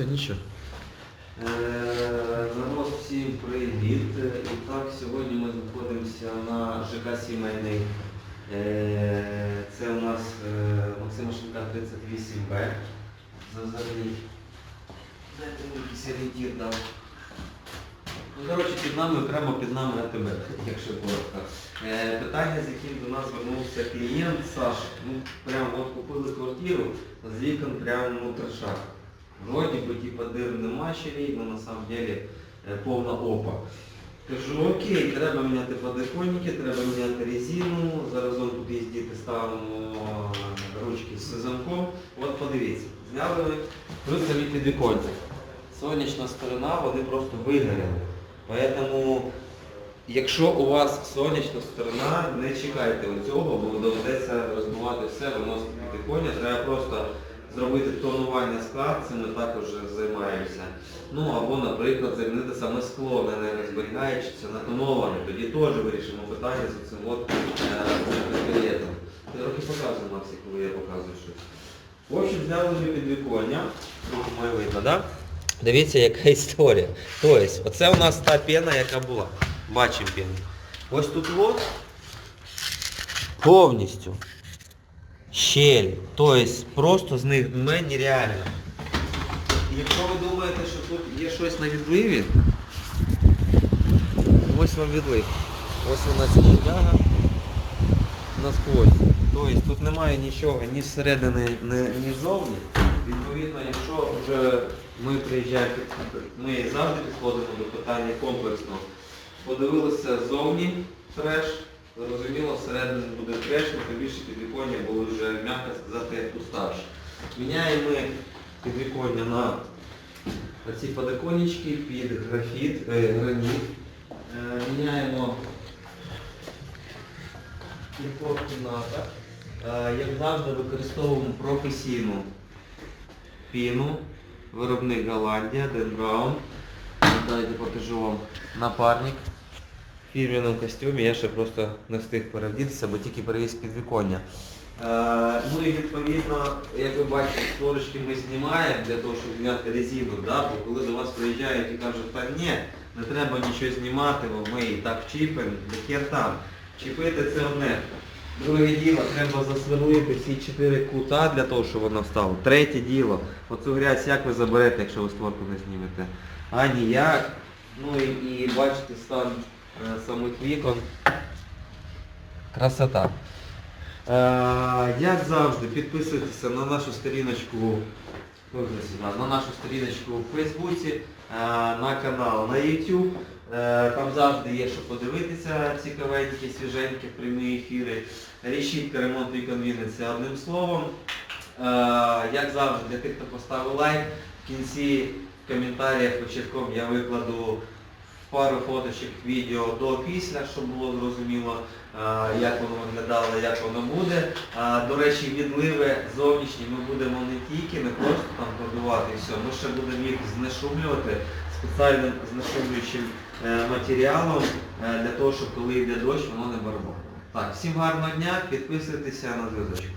Все, нічого. Е, Народ, всім привіт. І так, сьогодні ми знаходимося на ЖК Сімейний. Е, Це у нас е, Максима Шенка 38Б. Зазирніть. Дайте дав. Ну, коротше, під нами окремо під нами АТБ, якщо коротко. Е, питання, з яким до нас звернувся клієнт Саша. Ну, прямо от купили квартиру, з вікон прямо ну, трешак. Вроді би типа дир нема ще видно, на самом деле е, повна опа. Кажу, окей, треба міняти подоконники, треба міняти резину, заразом тут їздити ставимо ручки з замком. От подивіться, зняли ми плюс самі підвіконня. Сонячна сторона, вони просто вигоріли. Поэтому, якщо у вас сонячна сторона, не чекайте цього, бо доведеться розбивати все, виносити підвіконня. Треба просто зробити тонування скла, цим ми також займаємося. Ну або, наприклад, замінити саме скло, не розберігаючи, це натоноване. Тоді теж вирішимо питання з цим от е, пістолетом. Ти трохи показує, Максі, коли я показую щось. В общем, ми підвіконня. Моє видно, да? Дивіться, яка історія. Тобто, оце у нас та пена, яка була. Бачимо пену. Ось тут от повністю щель. Тобто просто з них дме нереально. І Якщо ви думаєте, що тут є щось на відливі, ось вам відлив. Ось вона ця щеляга насквозь. Тобто тут немає нічого ні зсередини, ні ззовні. Відповідно, якщо вже ми приїжджаємо, ми завжди підходимо до питання комплексно. Подивилися ззовні треш, зрозуміло, всередині буде треш, тим більше підвіконня були вже, м'яко сказати, уставші. Міняємо ми підвіконня на ці подоконнички під графіт, е, граніт. Е, міняємо кількох кімнатах. Е, Як завжди використовуємо професійну піну, виробник Голландія, Ден Браун. Дайте покажу вам напарник фірмяному костюмі. Я ще просто не встиг перевдітися, бо тільки перевіз підвіконня. Е, ну і відповідно, як ви бачите, сторочки ми знімаємо для того, щоб зняти резину, да? бо коли до вас приїжджають і кажуть, та ні, не треба нічого знімати, бо ми і так чіпимо, де хер там. Чіпити це одне. Друге діло, треба засверлити всі чотири кута для того, щоб воно встало. Третє діло, оцю грязь як ви заберете, якщо ви створку не знімете? А ніяк. Ну і, і бачите стан самих вікон. Красота. Е, як завжди, підписуйтеся на нашу сторіночку, на нашу сторіночку в Фейсбуці, е, на канал на YouTube. Е, Там завжди є що подивитися, цікавенькі, свіженькі, прямі ефіри. Решітка ремонту і конвіненція одним словом. Е, Як завжди, для тих, хто поставив лайк, в кінці в коментарях початком я викладу пару фоточок, відео до-після, щоб було зрозуміло, е, як воно виглядало, як воно буде. До речі, відливи зовнішні ми будемо не тільки, не просто там пробивати і все, ми ще будемо їх знешумлювати спеціальним знешумлюючим е, матеріалом е, для того, щоб коли йде дощ, воно не барабанило. Так, всім гарного дня, підписуйтеся на зв'язочок.